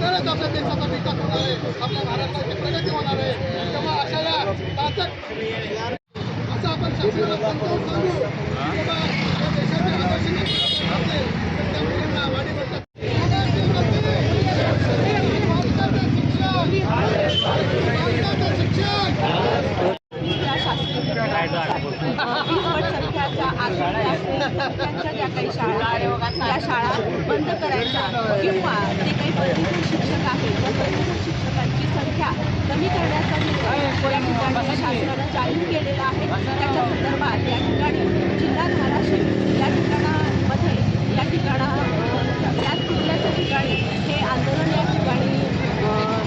तरच आपल्या देशाचा विकास होणार आहे. आपल्या महाराष्ट्राची प्रगती होणार आहे. तेव्हा अशा या ताचक असं आपण शासनाला समजावून सांगू या त्या मुलींना शिक्षण! त्यांच्या ज्या काही शाळा आहेत त्या शाळा बंद करायच्या किंवा जे काही शिक्षक आहेत त्या पदवीधर शिक्षकांची संख्या कमी करण्याचा निर्णय या ठिकाणी शासनानं जाहीर केलेला आहे त्याच्या संदर्भात या ठिकाणी जिल्हा धाराशिव या ठिकाणामध्ये या ठिकाणा याच जिल्ह्याच्या ठिकाणी हे आंदोलन या ठिकाणी अं,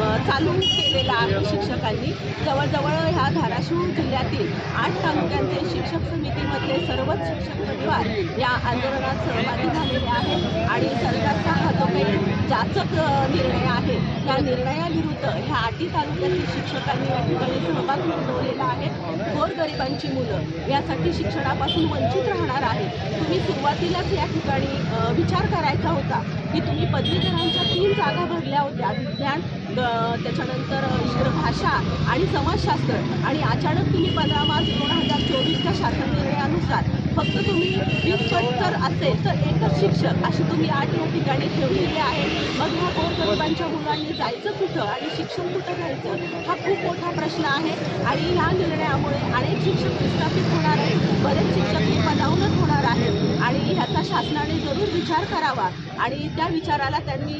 अ, चालू केलेला आहे शिक्षकांनी. जवळजवळ ह्या धाराशिव जिल्ह्यातील आठ तालुक्यांचे शिक्षक समितीमधले सर्वच शिक्षक परिवार या आंदोलनात सहभागी झालेले आहेत आणि सरकारचा हा जो काही जाचक निर्णय आहे त्या निर्णयाविरुद्ध ह्या आठी तालुक्यातील शिक्षकांनी या ठिकाणी सहभाग नोंदवलेला आहे. गोरगरिबांची मुलं यासाठी शिक्षणापासून वंचित राहणार आहे तुम्ही सुरुवातीलाच या ठिकाणी विचार करायचा होता की तुम्ही पदवीधरांच्या तीन जागा भरल्या होत्या. विज्ञान त्याच्यानंतर भाषा आणि समाजशास्त्र. आणि अचानक तुम्ही पंधरा मार्च दोन हजार चोवीस शासन निर्णयानुसार फक्त तुम्ही वीस पट जर असेल तर एकच शिक्षक अशी तुम्ही आठ या ठिकाणी ठेवलेली आहे. मग ह्या गोरगरिबांच्या मुलांनी जायचं कुठं आणि शिक्षण कुठं घ्यायचं हा खूप मोठा प्रश्न आहे. आणि ह्या निर्णयामुळे अनेक शिक्षक विस्थापित होणार आहेत. बरेच शिक्षक पदावनच होणार आहेत. आणि ह्याचा शासनाने जरूर विचार करावा. आणि त्या विचाराला त्यांनी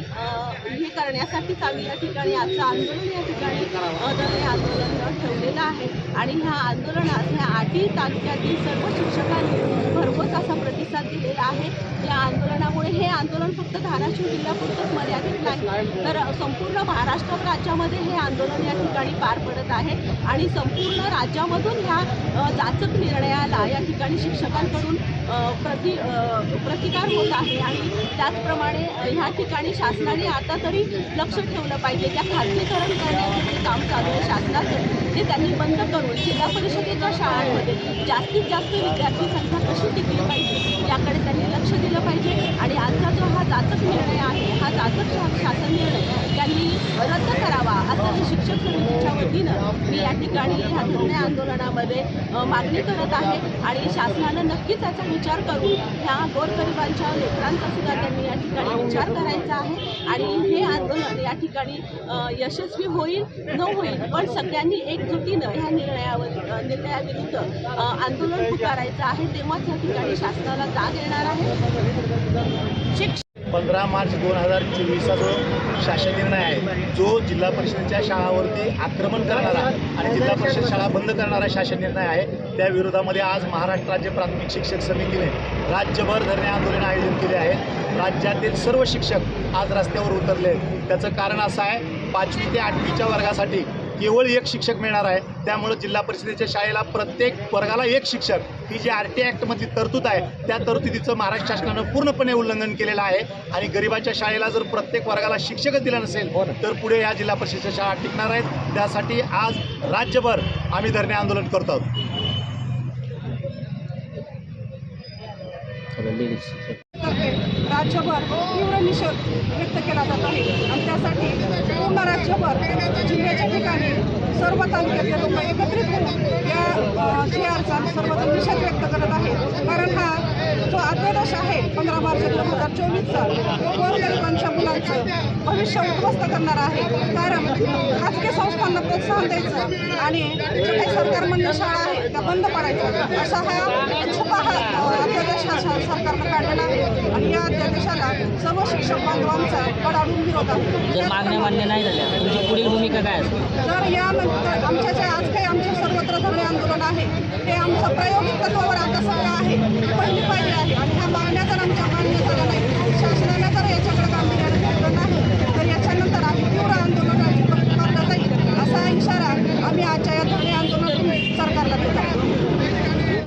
हे करण्यासाठीच आम्ही या ठिकाणी आजचं आंदोलन या ठिकाणी अदम्य आंदोलन ठेवलेलं आहे. आणि ह्या आंदोलनात ह्या आठी तालुक्यातील सर्व शिक्षक भरघोस असा प्रतिसाद दिलेला आहे या आंदोलनामुळे हे आंदोलन फक्त धाराशिव जिल्ह्यापुरतंच मर्यादित नाही तर संपूर्ण महाराष्ट्र राज्यामध्ये हे आंदोलन या ठिकाणी पार पडत आहे आणि संपूर्ण राज्यामधून ह्या जाचक निर्णयाला या ठिकाणी शिक्षकांकडून प्रति प्रतिकार होत आहे आणि त्याचप्रमाणे ह्या ठिकाणी शासनाने आता तरी लक्ष ठेवलं पाहिजे. त्या खाजगीकरण करण्याचं जे काम चालू आहे शासनाचं ते त्यांनी बंद करून जिल्हा परिषदेच्या शाळांमध्ये जास्तीत जास्त विद्यार्थी संख्या कशी टिकली पाहिजे याकडे त्यांनी लक्ष दिलं पाहिजे आणि आजचा जो हा जाचक निर्णय आहे. हा जाचक शा शासन निर्णय त्यांनी रद्द करावा असं शिक्षक समितीच्या वतीनं मी या ठिकाणी ह्या धरणे आंदोलनामध्ये मागणी करत आहे आणि शासनानं नक्कीच याचा विचार करून ह्या गोरगरिबांच्या लेकरांचा सुद्धा त्यांनी या ठिकाणी विचार करायचा आहे आणि हे आंदोलन या ठिकाणी यशस्वी होईल न होईल पण सगळ्यांनी एकजुटीनं ह्या निर्णयावर निर्णयाविरुद्ध आंदोलन पुकारायचं आहे. तेव्हाच या ठिकाणी शासनाला जाग येणार आहे. शिक्षण पंधरा मार्च दोन हजार चोवीसचा जो शासन निर्णय आहे जो जिल्हा परिषदेच्या शाळावरती आक्रमण करणारा आणि जिल्हा परिषद शाळा बंद करणारा शासन निर्णय आहे त्या विरोधामध्ये आज महाराष्ट्र राज्य प्राथमिक शिक्षक समितीने राज्यभर धरणे आंदोलन आयोजन केले आहे राज्यातील सर्व शिक्षक आज रस्त्यावर उतरले आहेत. त्याचं कारण असं आहे पाचवी ते आठवीच्या वर्गासाठी केवळ एक शिक्षक मिळणार आहे. त्यामुळं जिल्हा परिषदेच्या शाळेला प्रत्येक वर्गाला एक शिक्षक. ही जी आर टी ॲक्टमधली तरतूद आहे त्या तरतुदीचं महाराष्ट्र शासनानं पूर्णपणे उल्लंघन केलेलं आहे. आणि गरिबाच्या शाळेला जर प्रत्येक वर्गाला शिक्षकच दिला नसेल तर पुढे या जिल्हा परिषदेच्या शाळा टिकणार आहेत. त्यासाठी आज राज्यभर आम्ही धरणे आंदोलन करतो आहोत. राज्यभर तीव्र निषेध व्यक्त केला जात आहे. आणि त्यासाठी पूर्ण राज्यभर जिल्ह्याच्या ठिकाणी सर्व तालुक्यातले लोक एकत्रित होऊन या जी आरचा सर्वजण निषेध व्यक्त करत आहेत. कारण हा जो अध्यादेश आहे पंधरा मार्च दोन हजार चोवीसचा तो गोरगरिबांच्या मुलांचं भविष्य उद्ध्वस्त करणार आहे. कारण खाजगी संस्थांना प्रोत्साहन द्यायचं आणि जे काही सरकार शाळा आहे त्या बंद पडायच्या असा हा छुपा हा अध्यादेश हा सरकारनं काढला आहे आणि या अध्यादेशाला सर्व शिक्षक बांधवांचा कडाडून विरोध जर मागण्या मान्य नाही झाल्या तुमची पुढील भूमिका काय असेल तर यानंतर आमच्या जे आज काही आमचे सर्वत्र धरणे आंदोलन आहे ते आमचं प्रायोगिक तत्वावर आता सगळं आहे पहिली पाहिजे आहे. आणि ह्या मागण्या आम्ही आजच्या या धरणे आंदोलनातून सरकारला देत आहोत